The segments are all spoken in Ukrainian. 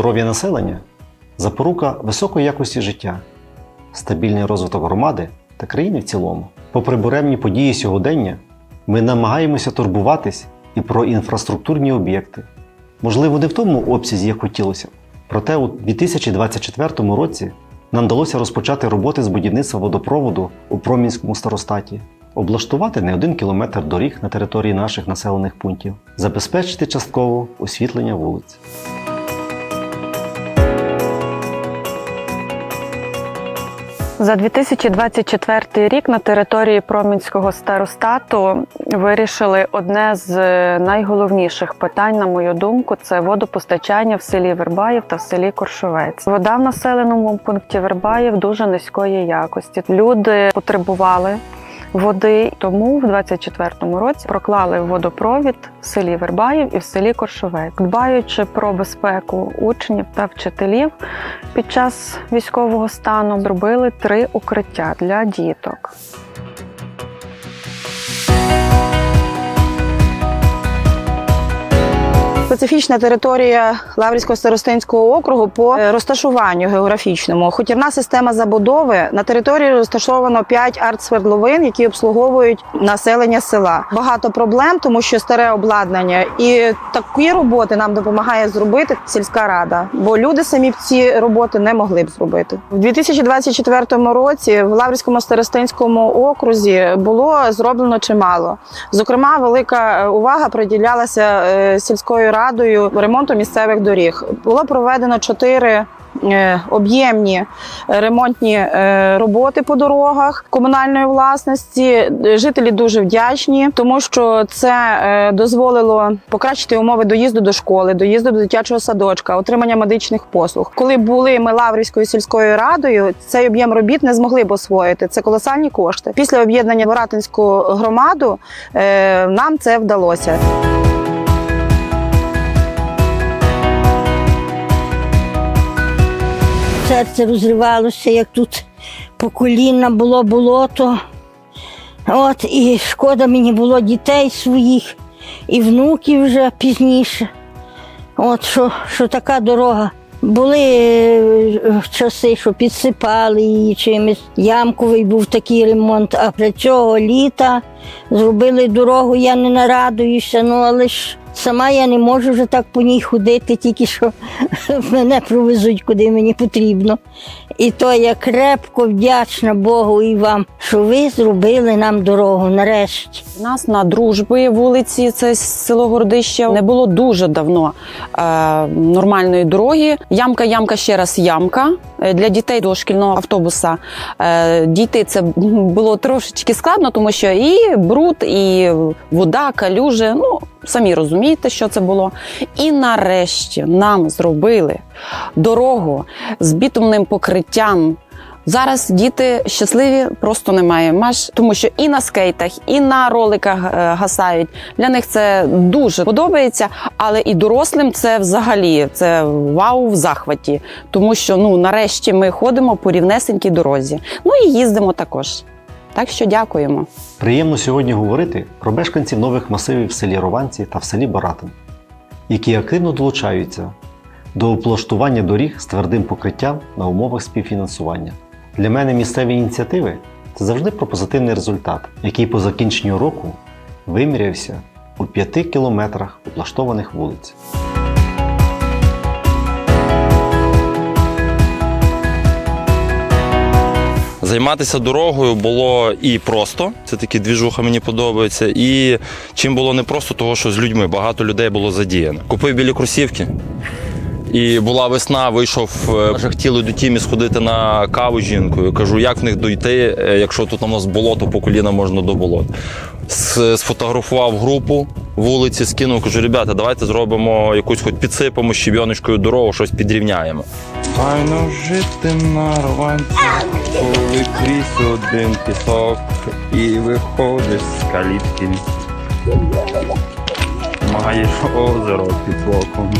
Здоров'я населення запорука високої якості життя, стабільний розвиток громади та країни в цілому. Попри буремні події сьогодення, ми намагаємося турбуватись і про інфраструктурні об'єкти. Можливо, не в тому обсязі, як хотілося б. Проте у 2024 році нам вдалося розпочати роботи з будівництва водопроводу у Промінському старостаті, облаштувати не один кілометр доріг на території наших населених пунктів, забезпечити частково освітлення вулиць. За 2024 рік на території Промінського старостату вирішили одне з найголовніших питань, на мою думку, це водопостачання в селі Вербаїв та в селі Коршовець. Вода в населеному пункті Вербаїв дуже низької якості. Люди потребували. Води тому в 24-му році проклали водопровід в селі Вербаїв і в селі Коршовець, дбаючи про безпеку учнів та вчителів. Під час військового стану зробили три укриття для діток. Специфічна територія Лаврівського старостинського округу по е, розташуванню географічному. Хутірна система забудови на території розташовано 5 артсвердловин, які обслуговують населення села. Багато проблем, тому що старе обладнання, і такі роботи нам допомагає зробити сільська рада, бо люди самі ці роботи не могли б зробити. В 2024 році в Лаврівському старостинському окрузі було зроблено чимало. Зокрема, велика е, увага приділялася е, сільською радою ремонту місцевих доріг. Було проведено чотири. е, Об'ємні ремонтні е, роботи по дорогах комунальної власності. Жителі дуже вдячні, тому що це е, дозволило покращити умови доїзду до школи, доїзду до дитячого садочка, отримання медичних послуг. Коли були ми Лаврівською сільською радою, цей об'єм робіт не змогли б освоїти. Це колосальні кошти. Після об'єднання в Ратинську громаду нам це вдалося. Серце розривалося, як тут по коліна було болото. От, і шкода мені було дітей своїх і внуків вже пізніше. От що, що така дорога. Були е, часи, що підсипали її чимось. Ямковий був такий ремонт, а при цього літа зробили дорогу, я не нарадуюся, ну але ж сама я не можу вже так по ній ходити, тільки що мене провезуть, куди мені потрібно. І то я крепко вдячна Богу і вам, що ви зробили нам дорогу нарешті. У нас на дружби вулиці, це село Городище, не було дуже давно е, нормальної дороги. Ямка, ямка, ще раз ямка. Е, Для дітей до шкільного автобуса е, дійти це було трошечки складно, тому що і бруд, і вода, калюжі. Ну, самі розумієте, що це було. І нарешті нам зробили дорогу з бітумним покриттям. Зараз діти щасливі просто немає. Маш, тому що і на скейтах, і на роликах е, гасають. Для них це дуже подобається, але і дорослим це взагалі це вау в захваті. Тому що ну нарешті ми ходимо по рівнесенькій дорозі. Ну і їздимо також. Так що дякуємо. Приємно сьогодні говорити про мешканців нових масивів в селі Рованці та в селі Боратин, які активно долучаються до облаштування доріг з твердим покриттям на умовах співфінансування. Для мене місцеві ініціативи це завжди про позитивний результат, який по закінченню року вимірявся у 5 кілометрах облаштованих вулиць. Займатися дорогою було і просто, це такі двіжуха мені подобається. І чим було не просто, того що з людьми багато людей було задіяно. Купив білі кросівки. І була весна, вийшов, вже хотіли до тімі сходити на каву з жінкою. Кажу, як в них дойти, е, якщо тут у нас болото, по коліна можна до болот. Сфотографував групу вулиці, скинув, кажу, ребята, давайте зробимо якусь хоч підсипемо щебіночкою дорогу, щось підрівняємо. Файно жити на рванці, коли крізь один пісок і виходиш з калітки. Маєш озеро під боком.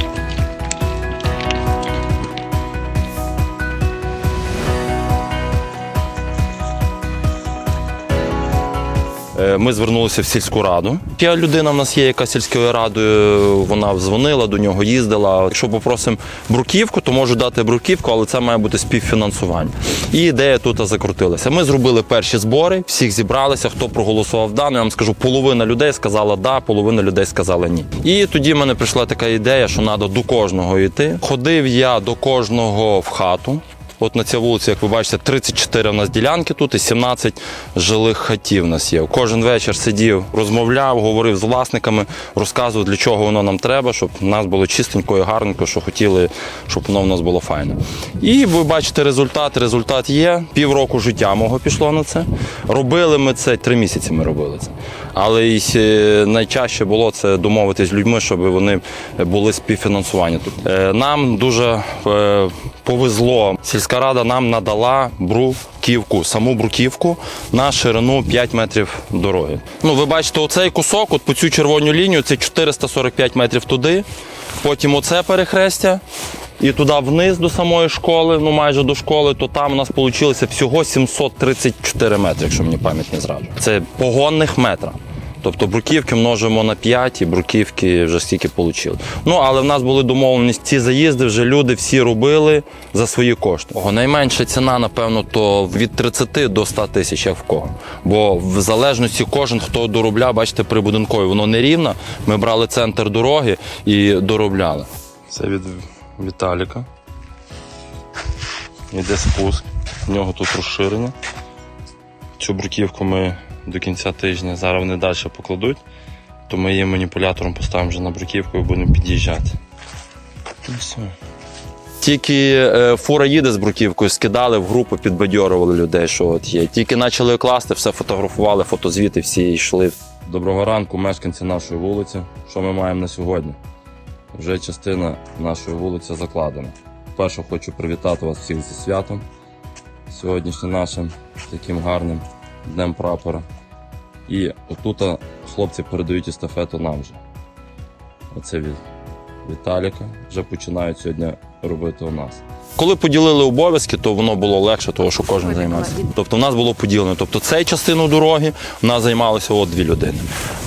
Ми звернулися в сільську раду. Є людина в нас є, яка сільською радою вона дзвонила, до нього їздила. Якщо попросимо бруківку, то можу дати бруківку, але це має бути співфінансування. І ідея тут закрутилася. Ми зробили перші збори, всіх зібралися. Хто проголосував да, ну, я вам скажу, половина людей сказала да, половина людей сказала ні. І тоді в мене прийшла така ідея, що треба до кожного йти. Ходив я до кожного в хату. От на цій вулиці, як ви бачите, 34 у нас ділянки тут і 17 жилих хатів у нас є. Кожен вечір сидів, розмовляв, говорив з власниками, розказував, для чого воно нам треба, щоб в нас було чистенько і гарненько, що хотіли, щоб воно в нас було файне. І ви бачите результат. Результат є. Півроку життя мого пішло на це. Робили ми це, три місяці ми робили це. Але і найчаще було це домовитись з людьми, щоб вони були співфінансування тут. Е, Нам дуже е, повезло. Сільська рада нам надала бруківку, саму бруківку на ширину 5 метрів дороги. Ну, ви бачите, оцей кусок, от по цю червону лінію, це 445 метрів туди. Потім оце перехрестя. І туди вниз до самої школи, ну майже до школи, то там у нас вийшло всього 734 метри, якщо мені пам'ять не зраджує. Це погонних метра. Тобто бруківки множимо на 5 і бруківки вже стільки отримали. Ну, але в нас були домовленості, ці заїзди вже люди всі робили за свої кошти. О, найменша ціна, напевно, то від 30 до 100 тисяч, як в кого. Бо в залежності кожен, хто доробляв, бачите, прибудинкові, воно не рівно. Ми брали центр дороги і доробляли. Це від Віталіка. Іде спуск. В нього тут розширення. Цю бруківку ми до кінця тижня зараз вони далі покладуть, то ми її маніпулятором поставимо вже на бруківку і будемо під'їжджати. Все. Тільки е, фура їде з бруківкою, скидали в групу, підбадьорували людей, що от є. Тільки почали класти, все фотографували, фотозвіти, всі йшли. Доброго ранку, мешканці нашої вулиці. Що ми маємо на сьогодні? Вже частина нашої вулиці закладена. Перше хочу привітати вас всіх зі святом. Сьогоднішнім нашим таким гарним днем прапора. І отут хлопці передають естафету нам вже. Оце від Віталіка. Вже починають сьогодні робити у нас. Коли поділили обов'язки, то воно було легше, тому що кожен займався. Тобто в нас було поділено. Тобто цей частину дороги в нас займалося от дві людини.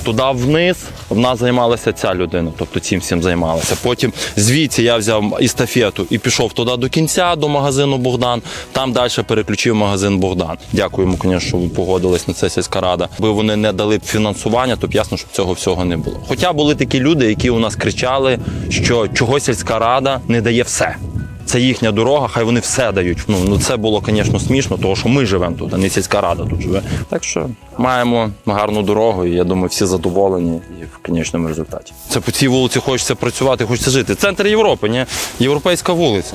Туди вниз в нас займалася ця людина, тобто цим всім займалася. Потім звідси я взяв естафету і пішов туди до кінця, до магазину Богдан. Там далі переключив магазин Богдан. Дякуємо, звісно, що ви погодились на це сільська рада. Бо вони не дали б фінансування, то б ясно, щоб цього всього не було. Хоча були такі люди, які у нас кричали, що чого сільська рада не дає все. Це їхня дорога, хай вони все дають. Ну, ну це було, звісно, смішно, тому що ми живемо тут, а не сільська рада тут живе. Так що маємо гарну дорогу, і я думаю, всі задоволені і в кінечному результаті. Це по цій вулиці хочеться працювати, хочеться жити. Центр Європи, ні? Європейська вулиця.